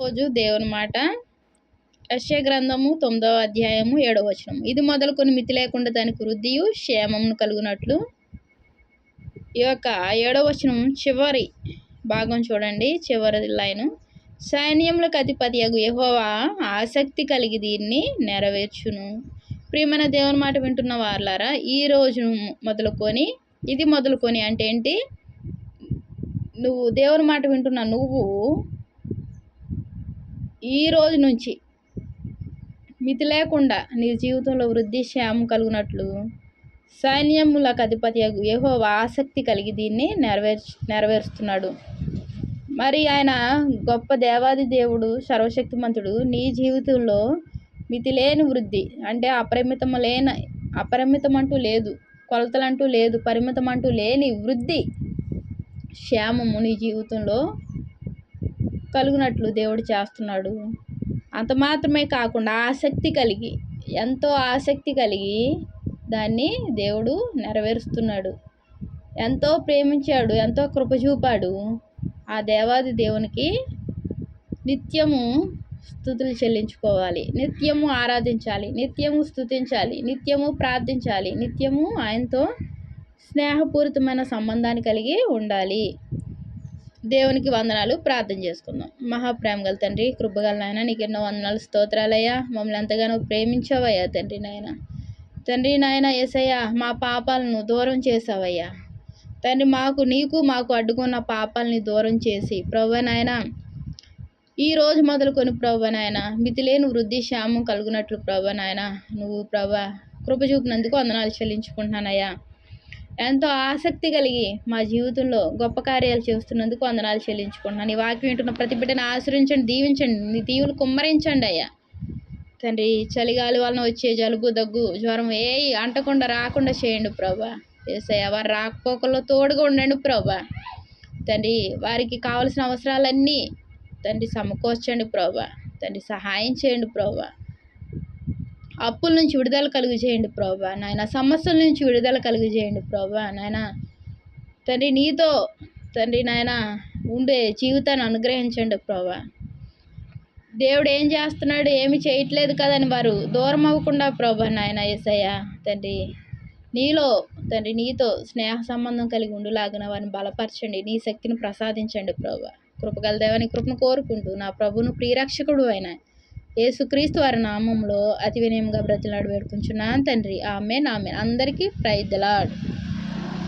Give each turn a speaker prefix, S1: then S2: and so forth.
S1: రోజు దేవుని మాట. యశ్య గ్రంథము తొమ్మిదవ అధ్యాయము ఏడవ వచనం. ఇది మొదలుకొని మితి లేకుండా దానికి వృద్ధియు క్షేమమును కలుగునట్లు. ఈ యొక్క ఏడవ వచనం చివరి భాగం చూడండి చివరి లైను. సైన్యములకు అధిపతి అగు యహోవా ఆసక్తి కలిగి దీన్ని నెరవేర్చును. ప్రియమైన దేవుని మాట వింటున్న వారులారా ఈ రోజు మొదలుకొని ఇది మొదలుకొని అంటే ఏంటి? నువ్వు దేవుని మాట వింటున్న నువ్వు ఈ రోజు నుంచి మితి లేకుండా నీ జీవితంలో వృద్ధి శ్యామం కలుగునట్లు సైన్యములకు అధిపతి ఏహో ఆసక్తి కలిగి దీన్ని నెరవేర్చ నెరవేరుస్తున్నాడు. మరి ఆయన గొప్ప దేవాది దేవుడు సర్వశక్తిమంతుడు నీ జీవితంలో మితి లేని వృద్ధి అంటే అపరిమితం లేని అపరిమితం అంటూ లేదు కొలతలంటూ లేదు పరిమితం అంటూ లేని వృద్ధి క్షేమము నీ జీవితంలో కలుగునట్లు దేవుడు చేస్తున్నాడు. అంత మాత్రమే కాకుండా ఆసక్తి కలిగి ఎంతో ఆసక్తి కలిగి దాన్ని దేవుడు నెరవేరుస్తున్నాడు. ఎంతో ప్రేమించాడు ఎంతో కృప చూపాడు. ఆ దేవాది దేవునికి నిత్యము స్థుతులు చెల్లించుకోవాలి. నిత్యము ఆరాధించాలి. నిత్యము స్థుతించాలి నిత్యము ప్రార్థించాలి. నిత్యము ఆయనతో స్నేహపూరితమైన సంబంధాన్ని కలిగి ఉండాలి. దేవునికి వందనాలు. ప్రార్థన చేసుకుందాం. మహాప్రేమ గల తండ్రి కృపగల నాయన నీకు ఎన్నో వందనాలు. స్తోత్రాలయ్యా. మమ్మల్ని ఎంతగానో ప్రేమించావయ్యా తండ్రి నాయన. తండ్రి నాయన ఏసయ్యా మా పాపాలను దూరం చేసావయ్యా తండ్రి మాకు నీకు మాకు అడ్డుకున్న పాపాలని దూరం చేసి ప్రభు నాయన ఈ రోజు మొదలుకొని ప్రభు నాయన మితిలేని వృద్ధి శ్యామం కలుగునట్లు ప్రభు నాయన నువ్వు ప్రభా కృప చూపినందుకు వందనాలు చెల్లించుకుంటున్నానయ్యా. ఎంతో ఆసక్తి కలిగి మా జీవితంలో గొప్ప కార్యాలు చేస్తున్నందుకు వందనాలు చెల్లించుకుంటున్నాను. నీ వాక్యం వింటున్న ప్రతి బిడ్డను ఆశ్రయించండి దీవించండి నీ దీవులు కుమ్మరించండి అయ్యా. తండ్రి చలిగాలి వలన వచ్చే జలుబు దగ్గు జ్వరం ఏ అంటకుండా రాకుండా చేయండి ప్రభా. ఏసయ్య వారు రాకపోకల్లో తోడుగా ఉండండి ప్రభా. తండ్రి వారికి కావలసిన అవసరాలన్నీ తండ్రి సమకూర్చండి ప్రభా. తండ్రి సహాయం చేయండి ప్రభా. అప్పుల నుంచి విడుదల కలుగు చేయండి ప్రభా. నాయన సమస్యల నుంచి విడుదల కలుగు చేయండి ప్రభా. నాయన తండ్రి నీతో తండ్రి నాయన ఉండే జీవితాన్ని అనుగ్రహించండి ప్రభా. దేవుడు ఏం చేస్తున్నాడు ఏమి చేయట్లేదు కదని వారు దూరం అవ్వకుండా ప్రభా నాయన ఏసయ్య తండ్రి నీలో తండ్రి నీతో స్నేహ సంబంధం కలిగి ఉండులాగిన వారిని బలపరచండి. నీ శక్తిని ప్రసాదించండి ప్రభా. కృపగల దేవాని కృపను కోరుకుంటూ నా ప్రభును ప్రియరక్షకుడు అయినా యేసుక్రీస్తు వారి నామంలో అతి వినయంగా బ్రతిలాడు వేడుకుంటున్నాను తండ్రి. ఆమె నామె అందరికీ ప్రైజ్